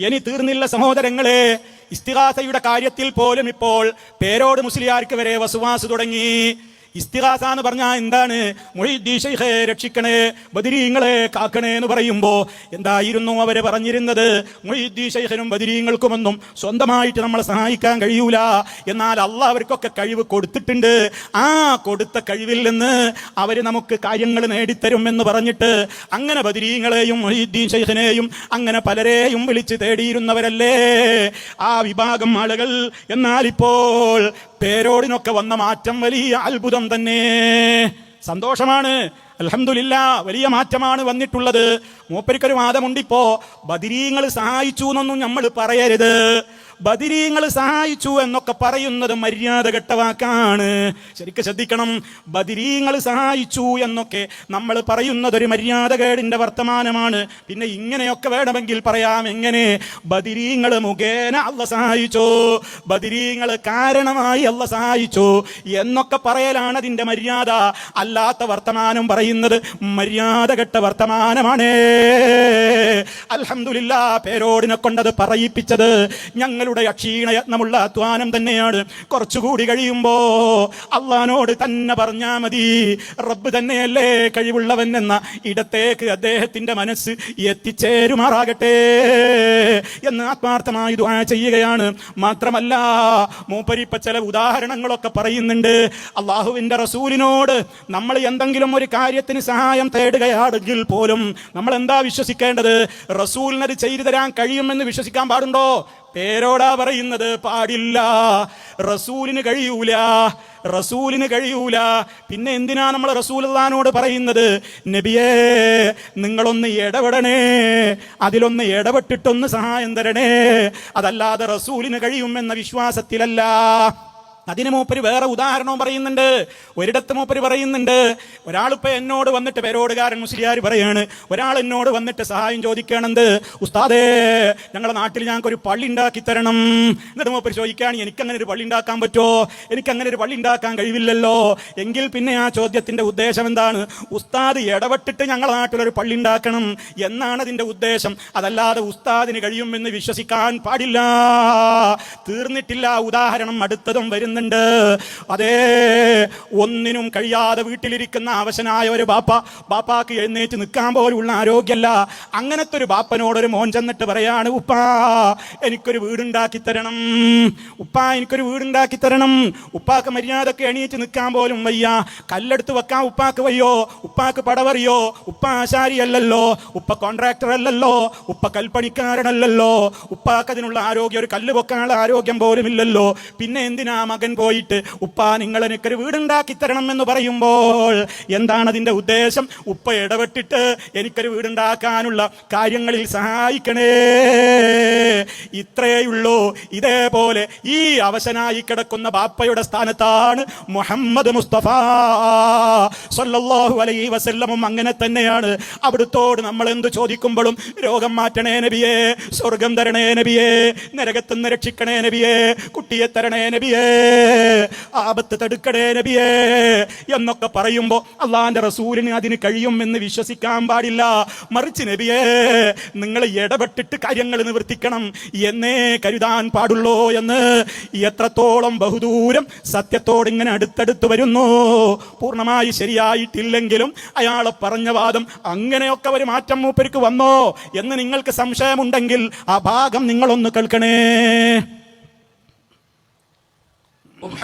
ഇനി തീർന്നില്ല സഹോദരങ്ങളെ. ഇസ്തിഹാസയുടെ കാര്യത്തിൽ പോലും ഇപ്പോൾ പേരോട് മുസ്ലിയാർക്ക് വരെ വസുവാസ് തുടങ്ങി. ഇസ്തിഹാസ എന്ന് പറഞ്ഞാൽ എന്താണ് മൊഴിദ്ദീഷേ രക്ഷിക്കണേ ബദിരീങ്ങളെ കാക്കണേ എന്ന് പറയുമ്പോൾ എന്തായിരുന്നു അവരെ പറഞ്ഞിരുന്നത്? മൊഴിദ്ദീഷേഖനും ബദിരീങ്ങൾക്കുമൊന്നും സ്വന്തമായിട്ട് നമ്മളെ സഹായിക്കാൻ കഴിയൂല. എന്നാൽ അള്ളാഹ് അവർക്കൊക്കെ കഴിവ് കൊടുത്തിട്ടുണ്ട്. ആ കൊടുത്ത കഴിവിൽ നിന്ന് അവർ നമുക്ക് കാര്യങ്ങൾ നേടിത്തരും എന്ന് പറഞ്ഞിട്ട് അങ്ങനെ ബദിരീങ്ങളെയും മൊഹീദ്ദീൻ ഷെയ്ഖിനെയും അങ്ങനെ പലരെയും വിളിച്ച് തേടിയിരുന്നവരല്ലേ? ആ വിഭാഗം ആളുകൾ. എന്നാൽ ഇപ്പോൾ പേരോടിനൊക്കെ വന്ന മാറ്റം വലിയ അത്ഭുതം തന്നെ. സന്തോഷമാണ്. അലഹമില്ല വലിയ മാറ്റമാണ് വന്നിട്ടുള്ളത്. മൂപ്പരിക്കൊരു വാദമുണ്ടിപ്പോ ബദിരീങ്ങൾ സഹായിച്ചു എന്നൊന്നും നമ്മൾ പറയരുത്. ബദിരീങ്ങൾ സഹായിച്ചു എന്നൊക്കെ പറയുന്നത് മര്യാദ കെട്ട വാക്കാണ് ശരിക്കും ശ്രദ്ധിക്കണം. ബദിരീങ്ങൾ സഹായിച്ചു എന്നൊക്കെ നമ്മൾ പറയുന്നത് ഒരു മര്യാദകേടിന്റെ വർത്തമാനമാണ്. പിന്നെ ഇങ്ങനെയൊക്കെ വേണമെങ്കിൽ പറയാം. എങ്ങനെ? ബദിരീങ്ങൾ മുഖേന അല്ല സഹായിച്ചു. ബദിരീങ്ങൾ കാരണമായി അല്ല സഹായിച്ചു എന്നൊക്കെ പറയലാണ് അതിന്റെ മര്യാദ. അല്ലാത്ത വർത്തമാനം പറയുന്നത് മര്യാദ കെട്ട വർത്തമാനമാണ്. അലഹമില്ല പേരോടിനെ കൊണ്ടത് പറയിപ്പിച്ചത് ഞങ്ങളുടെ അക്ഷീണയത്നമുള്ള അധ്വാനം തന്നെയാണ്. കുറച്ചുകൂടി കഴിയുമ്പോ അള്ളഹാനോട് തന്നെ പറഞ്ഞാ മതി. റബ്ബ് തന്നെയല്ലേ കഴിവുള്ളവൻ എന്ന ഇടത്തേക്ക് അദ്ദേഹത്തിന്റെ മനസ്സ് എത്തിച്ചേരുമാറാകട്ടെ എന്ന് ആത്മാർത്ഥമായി ദുആ ചെയ്യുകയാണ്. മാത്രമല്ല മൂപ്പരിപ്പ ചില ഉദാഹരണങ്ങളൊക്കെ പറയുന്നുണ്ട്. അള്ളാഹുവിന്റെ റസൂലിനോട് നമ്മൾ എന്തെങ്കിലും ഒരു കാര്യത്തിന് സഹായം തേടുകയാണെങ്കിൽ പോലും നമ്മൾ എന്താ വിശ്വസിക്കേണ്ടത്? റസൂലിനത് ചെയ്തു തരാൻ കഴിയുമെന്ന് വിശ്വസിക്കാൻ പാടുണ്ടോ? പേരോടാ പറയുന്നത് പാടില്ല. റസൂലിന് കഴിയൂല. റസൂലിന് കഴിയൂല. പിന്നെ എന്തിനാ നമ്മൾ റസൂലുള്ളാനോട് പറയുന്നത്? നബിയേ നിങ്ങളൊന്ന് ഇടപെടണേ. അതിലൊന്ന് ഇടപെട്ടിട്ടൊന്ന് സഹായം തരണേ. അതല്ലാതെ റസൂലിന് കഴിയുമെന്ന വിശ്വാസത്തിലല്ല. അതിന് മൂപ്പര് വേറെ ഉദാഹരണവും പറയുന്നുണ്ട്. ഒരിടത്ത് മൂപ്പര് പറയുന്നുണ്ട് ഒരാളിപ്പോ എന്നോട് വന്നിട്ട് പേരോടുകാരൻ മുസ്ലിയാർ പറയാണ് ഒരാൾ എന്നോട് വന്നിട്ട് സഹായം ചോദിക്കണെന്ത് ഉസ്താദേ ഞങ്ങളുടെ നാട്ടിൽ ഞങ്ങൾക്ക് ഒരു പള്ളി ഉണ്ടാക്കി തരണം. എന്നിട്ട് മൂപ്പര് ചോദിക്കുകയാണ് എനിക്ക് അങ്ങനെ ഒരു പള്ളി ഉണ്ടാക്കാൻ പറ്റുമോ എനിക്ക് അങ്ങനെ ഒരു പള്ളി ഉണ്ടാക്കാൻ കഴിവില്ലല്ലോ. എങ്കിൽ പിന്നെ ആ ചോദ്യത്തിന്റെ ഉദ്ദേശം എന്താണ്? ഉസ്താദ് ഇടപെട്ടിട്ട് ഞങ്ങളുടെ നാട്ടിലൊരു പള്ളി ഉണ്ടാക്കണം എന്നാണ് അതിന്റെ ഉദ്ദേശം. അതല്ലാതെ ഉസ്താദിന് കഴിയുമെന്ന് വിശ്വസിക്കാൻ പാടില്ല. തീർന്നിട്ടില്ല ഉദാഹരണം അടുത്തതും വരുന്നുണ്ട് അതേ ഒന്നിനും കഴിയാതെ വീട്ടിലിരിക്കുന്ന അവശനായ ഒരു ബാപ്പ ബാപ്പാക്ക് എഴുന്നേറ്റ് നിൽക്കാൻ പോലുള്ള ആരോഗ്യമല്ല അങ്ങനത്തെ ഒരു ബാപ്പനോട് ഒരു മോൻ ചെന്നിട്ട് പറയാണ് ഉപ്പാ എനിക്കൊരു വീടുണ്ടാക്കി തരണം. ഉപ്പാ എനിക്കൊരു വീടുണ്ടാക്കി തരണം. ഉപ്പാക്ക് മര്യാദയ്ക്ക് എണീറ്റ് നിൽക്കാൻ പോലും വയ്യ. കല്ലെടുത്ത് വെക്കാൻ ഉപ്പാക്ക് വയ്യോ? ഉപ്പാക്ക് പടവറിയോ? ഉപ്പ ആശാരിയല്ലല്ലോ. ഉപ്പ കോൺട്രാക്ടർ അല്ലല്ലോ. ഉപ്പ കൽപ്പണിക്കാരനല്ലല്ലോ. ഉപ്പാക്ക് അതിനുള്ള ആരോഗ്യം ഒരു കല്ല് വെക്കാനുള്ള ആരോഗ്യം പോലും ഇല്ലല്ലോ പിന്നെ എന്തിനാ മകൻ പോയിട്ട് ഉപ്പ നിങ്ങൾ എനിക്കൊരു വീടുണ്ടാക്കി തരണം എന്ന് പറയുമ്പോൾ എന്താണ് അതിന്റെ ഉദ്ദേശം? ഉപ്പ ഇടപെട്ടിട്ട് എനിക്കൊരു വീടുണ്ടാക്കാനുള്ള കാര്യങ്ങളിൽ സഹായിക്കണേ. ഇത്രയുള്ളൂ ഇതേപോലെ ഈ അവശനായി കിടക്കുന്ന ബാപ്പയുടെ സ്ഥാനത്താണ് മുഹമ്മദ് മുസ്തഫ. സല്ലല്ലാഹു അലൈഹി വസല്ലമും അങ്ങനെ തന്നെയാണ്. അവിടുത്തോട് നമ്മൾ എന്ത് ചോദിക്കുമ്പോഴും രോഗം മാറ്റണേ നബിയേ സ്വർഗം തരണേ നബിയേ നരകത്തുനിന്ന് രക്ഷിക്കണേ നബിയേ കുട്ടിയെ തരണേ നബിയേ ആപത്ത് തടുക്കടേ നബിയേ എന്നൊക്കെ പറയുമ്പോൾ അള്ളാന്റെ റസൂലിന് അതിന് കഴിയും എന്ന് വിശ്വസിക്കാൻ പാടില്ല. മറിച്ച് നബിയേ നിങ്ങൾ ഇടപെട്ടിട്ട് കാര്യങ്ങൾ നിവർത്തിക്കണം. എന്നേ കരുതാൻ പാടുള്ളൂ എന്ന് എത്രത്തോളം ബഹുദൂരം സത്യത്തോട് ഇങ്ങനെ അടുത്തടുത്ത് വരുന്നു. പൂർണമായി ശരിയായിട്ടില്ലെങ്കിലും അയാളെ പറഞ്ഞ വാദം അങ്ങനെയൊക്കെ ഒരു മാറ്റം മൂപ്പർക്ക് വന്നോ എന്ന് നിങ്ങൾക്ക് സംശയമുണ്ടെങ്കിൽ ആ ഭാഗം നിങ്ങളൊന്ന് കേൾക്കണേ.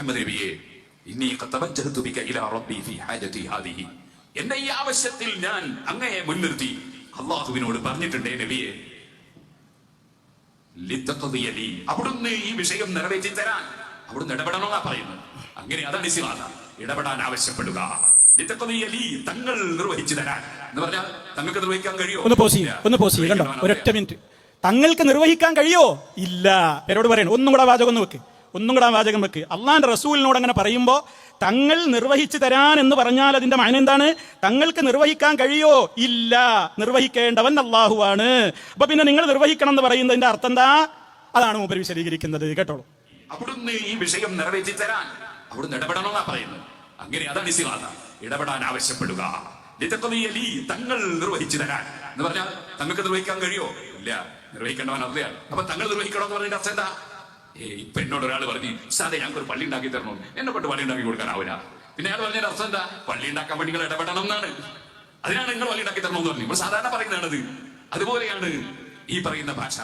മുഹമ്മദ് നബിയെ ഹാദിഹി. എന്റെ ഈ ആവശ്യത്തിൽ ഞാൻ അങ്ങയെ മുൻനിർത്തി. അള്ളാഹുവിനോട് പറഞ്ഞിട്ടുണ്ട് നബിയെ. അവിടുന്ന് ഈ വിഷയം നിറവേറ്റി തരാൻ അവിടുന്ന് ഇടപെടണമെന്നാ പറയുന്നു അങ്ങനെ അതാണ് ഇസ്ലാം ഇടപെടാൻ ആവശ്യപ്പെടുക. തങ്ങൾ നിർവഹിച്ചു തരാൻ. എന്ന് പറഞ്ഞാൽ തങ്ങൾക്ക് നിർവഹിക്കാൻ കഴിയോ? ഒന്ന് പോസ് ഒന്ന് പോസ് കണ്ടോ? ഒരൊറ്റ മിനിറ്റ്. തങ്ങൾക്ക് നിർവഹിക്കാൻ കഴിയോ? ഇല്ല. പേരോട് പറയണം ഒന്നും കൂടെ വാചകം ഒന്ന് വെക്ക്. ഒന്നും കൂടെ വാചകം വെക്ക്. അള്ളാന്റെ റസൂലിനോട് അങ്ങനെ പറയുമ്പോൾ തങ്ങൾ നിർവഹിച്ചു തരാൻ എന്ന് പറഞ്ഞാൽ അതിന്റെ മൈന എന്താണ്? തങ്ങൾക്ക് നിർവഹിക്കാൻ കഴിയോ? ഇല്ല. നിർവഹിക്കേണ്ടവൻ അള്ളാഹുവാണ്. അപ്പൊ പിന്നെ നിങ്ങൾ നിർവഹിക്കണം എന്ന് പറയുന്നതിന്റെ അർത്ഥം എന്താ? അതാണ് മൂപ്പർ വിശദീകരിക്കുന്നത്. കേട്ടോളൂ. അവിടുന്ന് ഈ വിഷയം നിറവേറ്റി തരാൻ അവിടുന്ന് ഇടപെടണമെന്നാ പറയുന്നത്. അങ്ങനെ അതാണ് ഇസ്ലാം ഇടപെടാൻ ആവശ്യപ്പെടുക. തങ്ങൾ നിർവഹിച്ചു തരാൻ. എന്ന് പറഞ്ഞാൽ തങ്ങൾക്ക് നിർവഹിക്കാൻ കഴിയോ? ഇല്ല. നിർവഹിക്കേണ്ടവൻ അള്ളയാണ് അപ്പൊ തങ്ങൾ നിർവഹിക്കണം എന്ന് പറഞ്ഞതിന്റെ അർത്ഥം എന്താ? ഇപ്പൊ എന്നോട് ഒരാൾ പറഞ്ഞു സാറേ ഞങ്ങൾക്ക് ഒരു പള്ളി ഉണ്ടാക്കി തരണം. എന്നെ കൊണ്ട് പള്ളി ഉണ്ടാക്കി കൊടുക്കാനാവില്ല പിന്നെ അയാൾ പറഞ്ഞ അർത്ഥം എന്താ? പള്ളി ഉണ്ടാക്കാൻ വേണ്ടി നിങ്ങൾ ഇടപെടണം എന്നാണ്. അതിനാണ് നിങ്ങൾ പള്ളി ഉണ്ടാക്കി തരണം എന്ന് പറഞ്ഞു നമ്മൾ സാധാരണ പറയുന്നതാണത്. അതുപോലെയാണ് ഈ പറയുന്ന ഭാഷ.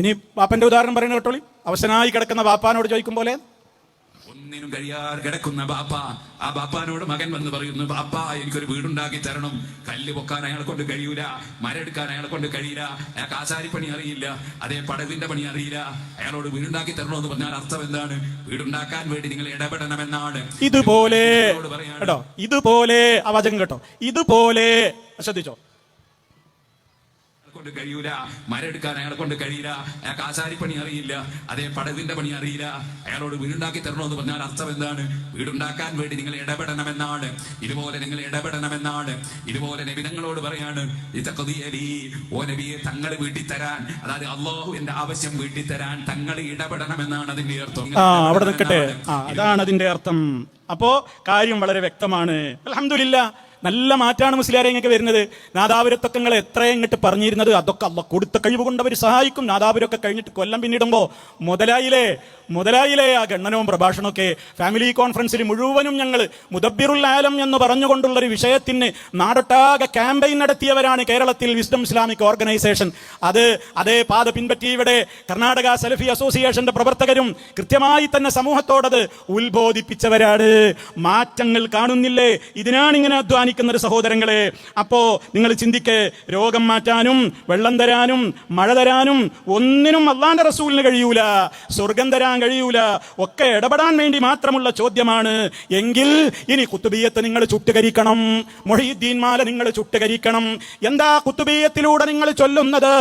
ഇനി പാപ്പന്റെ ഉദാഹരണം പറയുന്നത് കേട്ടോളി. അവസനായി കിടക്കുന്ന പാപ്പാനോട് ചോദിക്കും പോലെ ഒന്നിനും കഴിയാർ കിടക്കുന്ന ബാപ്പ. ആ ബാപ്പാനോട് മകൻ വന്ന് പറയുന്നു ബാപ്പ എനിക്കൊരു വീടുണ്ടാക്കി തരണം. കല്ല് പൊക്കാൻ അയാളെ കൊണ്ട് കഴിയൂല മരെടുക്കാൻ അയാളെ കൊണ്ട് കഴിയില്ല അയാൾക്ക് ആശാരിപ്പണി അറിയില്ല അതേ പടവിന്റെ പണി അറിയില്ല. അയാളോട് വീടുണ്ടാക്കി എന്ന് പറഞ്ഞാൽ അർത്ഥം എന്താണ്? വീടുണ്ടാക്കാൻ വേണ്ടി നിങ്ങൾ ഇടപെടണമെന്നാണ്. ഇതുപോലെ ഇതുപോലെ ആ വചകം കേട്ടോ. ഇതുപോലെ ശ്രദ്ധിച്ചോ. കൊണ്ട് കഴിയൂല. മരെടുക്കാൻ അയാളെ കൊണ്ട് കഴിയില്ല. അയാൾക്ക് ആശാരിപ്പണി അറിയില്ല. അതേ പടവിന്റെ പണി അറിയില്ല. അയാളോട് വീടുണ്ടാക്കി എന്ന് പറഞ്ഞാൽ അർത്ഥം എന്താണ്? വീടുണ്ടാക്കാൻ വേണ്ടി നിങ്ങൾ ഇടപെടണമെന്നാണ്. ഇതുപോലെ നിങ്ങൾ ഇടപെടണമെന്നാണ്. ഇതുപോലെ നബിതങ്ങളോട് പറയാണ് ഓ നബിയെ തങ്ങൾ വീട്ടിൽ തരാൻ അതായത് അള്ളാഹു എന്റെ ആവശ്യം വീട്ടിൽ തരാൻ തങ്ങൾ ഇടപെടണമെന്നാണ് അതിന്റെ അർത്ഥം. അവിടെ നിൽക്കട്ടെ. അതാണ് അതിന്റെ അർത്ഥം. അപ്പോ കാര്യം വളരെ വ്യക്തമാണ്. അലഹമില്ല നല്ല മാറ്റാണ് മുസ്ലിയാരെ ഇങ്ങനെ വരുന്നത്. നാദാപുരത്തൊക്കെ എത്ര ഇങ്ങോട്ട് പറഞ്ഞിരുന്നത്? അതൊക്കെ അല്ല കൊടുത്ത കഴിവ് കൊണ്ട് അവർ സഹായിക്കും. നാദാപുരമൊക്കെ കഴിഞ്ഞിട്ട് കൊല്ലം പിന്നിടുമ്പോൾ മുതലായില്ലേ മുതലായില്ലേ ആ ഗണ്ണനവും പ്രഭാഷണമൊക്കെ ഫാമിലി കോൺഫറൻസിൽ മുഴുവനും ഞങ്ങൾ മുദബിറുൽ ആലം എന്ന് പറഞ്ഞുകൊണ്ടുള്ള ഒരു വിഷയത്തിന് നാടൊട്ടാകെ ക്യാമ്പയിൻ നടത്തിയവരാണ് കേരളത്തിൽ വിസ്ഡം ഇസ്ലാമിക് ഓർഗനൈസേഷൻ. അത് അതേ പാത പിൻപറ്റി ഇവിടെ കർണാടക സെൽഫി അസോസിയേഷന്റെ പ്രവർത്തകരും കൃത്യമായി തന്നെ സമൂഹത്തോടത് ഉത്ബോധിപ്പിച്ചവരാണ്. മാറ്റങ്ങൾ കാണുന്നില്ലേ? ഇതിനാണ് ഇങ്ങനെ അധ്വാനിക്കുന്നത് സഹോദരങ്ങളെ അപ്പോ നിങ്ങൾ ചിന്തിക്ക് രോഗം മാറ്റാനും വെള്ളം തരാനും മഴ തരാനും ഒന്നിനും അള്ളാന്റെ റസൂലിന് കഴിയൂല സ്വർഗം തരാൻ കഴിയൂല ഒക്കെ ഇടപെടാൻ വേണ്ടി മാത്രമുള്ള ചോദ്യമാണ്. എങ്കിൽ ഇനി കുത്തുബീയത്ത് നിങ്ങൾ ചുട്ടുകരിക്കണം മൊഹീദ്ദീൻ മാല നിങ്ങൾ ചുട്ടുകരിക്കണം. എന്താ കുത്തുബീയത്തിലൂടെ നിങ്ങൾ ചൊല്ലുന്നത്?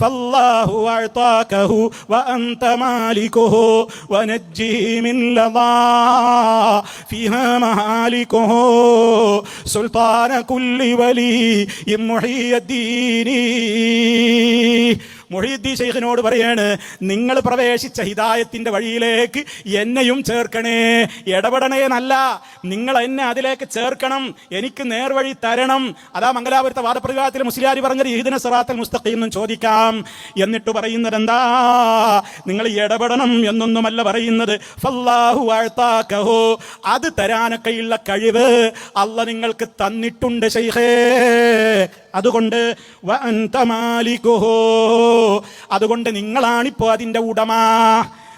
ഫല്ലാഹു വഅന്ത മാലികുഹു വനജ്ജീ മിൻ لظى فيها مهالكه. سلطان كل ولي محيي الدين. മൊഹീദ്ദീൻ ഷെയ്ഖിനോട് പറയാണ് നിങ്ങൾ പ്രവേശിച്ച ഹിദായത്തിന്റെ വഴിയിലേക്ക് എന്നെയും ചേർക്കണേ. ഇടപെടണേ എന്നല്ല. നിങ്ങൾ എന്നെ അതിലേക്ക് ചേർക്കണം. എനിക്ക് നേർവഴി തരണം. അതാ മംഗലാപുരത്തെ വാദപ്രതിവാദത്തിൽ മുസ്ലിയാരി പറഞ്ഞത് ഈദിന സിറാത്തൽ മുസ്തഖീം എന്നും ചോദിക്കാം. എന്നിട്ട് പറയുന്നത് എന്താ? നിങ്ങൾ ഇടപെടണം എന്നൊന്നുമല്ല പറയുന്നത്. അത് തരാനൊക്കെയുള്ള കഴിവ് അല്ല നിങ്ങൾക്ക് തന്നിട്ടുണ്ട് ഷെയ്ഖേ അതുകൊണ്ട്. അതുകൊണ്ട് നിങ്ങളാണിപ്പോ അതിന്റെ ഉടമ.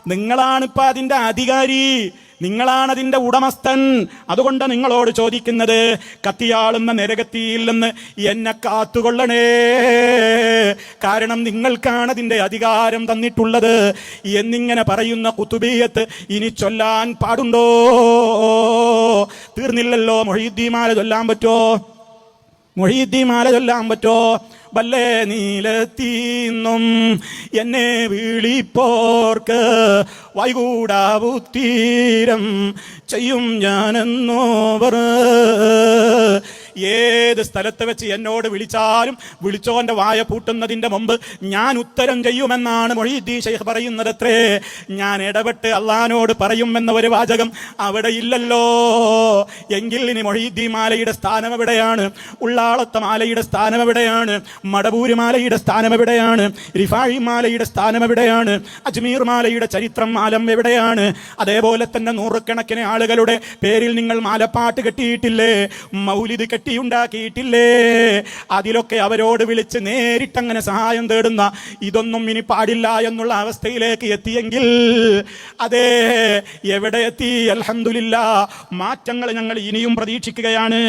നിങ്ങളാണിപ്പോ അതിന്റെ അധികാരി. നിങ്ങളാണ് അതിന്റെ ഉടമസ്ഥൻ. അതുകൊണ്ട് നിങ്ങളോട് ചോദിക്കുന്നത് കത്തിയാളുന്ന നരകത്തിയിൽ നിന്ന് എന്നെ കാത്തുകൊള്ളണേ. കാരണം നിങ്ങൾക്കാണ് അതിന്റെ അധികാരം തന്നിട്ടുള്ളത്. എന്നിങ്ങനെ പറയുന്ന കുത്തുബീയത്ത് ഇനി ചൊല്ലാൻ പാടുണ്ടോ? തീർന്നില്ലല്ലോ മൊഹീദ്ദീമാല ചൊല്ലാൻ പറ്റോ മൊഹീദ്ദീൻ മാല ചൊല്ലാൻ പറ്റോ? വല്ലേ നീലത്തീന്നും എന്നെ വിളിപ്പോർക്ക് വൈകൂടാവുത്തീരം ചെയ്യും ഞാനെന്നോവർ. ഏത് സ്ഥലത്ത് വെച്ച് എന്നോട് വിളിച്ചാലും വിളിച്ചോന്റെ വായ പൂട്ടുന്നതിന്റെ മുമ്പ് ഞാൻ ഉത്തരം ചെയ്യുമെന്നാണ് മൊഴീദ്ദീ ഷെയ്ഖ് പറയുന്നത് അത്രേ. ഞാൻ ഇടപെട്ട് അള്ളഹാനോട് പറയും എന്ന ഒരു വാചകം അവിടെ ഇല്ലല്ലോ. എങ്കിൽ ഇനി മൊഴീദ്ദീ മാലയുടെ സ്ഥാനം എവിടെയാണ്? ഉള്ളാളത്ത മാലയുടെ സ്ഥാനം എവിടെയാണ്? മടപൂര് മാലയുടെ സ്ഥാനം എവിടെയാണ്? റിഫാഴി മാലയുടെ സ്ഥാനം എവിടെയാണ്? അജ്മീർ മാലയുടെ ചരിത്രം മാലം എവിടെയാണ്? അതേപോലെ തന്നെ നൂറുകണക്കിന് ആളുകളുടെ പേരിൽ നിങ്ങൾ മാലപ്പാട്ട് കെട്ടിയിട്ടില്ലേ? മൗലിദ് കെട്ടിയുണ്ടാക്കിയിട്ടില്ലേ? അതിലൊക്കെ അവരോട് വിളിച്ച് നേരിട്ടങ്ങനെ സഹായം തേടുന്ന ഇതൊന്നും ഇനി പാടില്ല എന്നുള്ള അവസ്ഥയിലേക്ക് എത്തിയെങ്കിൽ അതേ എവിടെ എത്തി? അൽഹംദുലില്ലാ മാറ്റങ്ങൾ ഞങ്ങൾ ഇനിയും പ്രതീക്ഷിക്കുകയാണ്.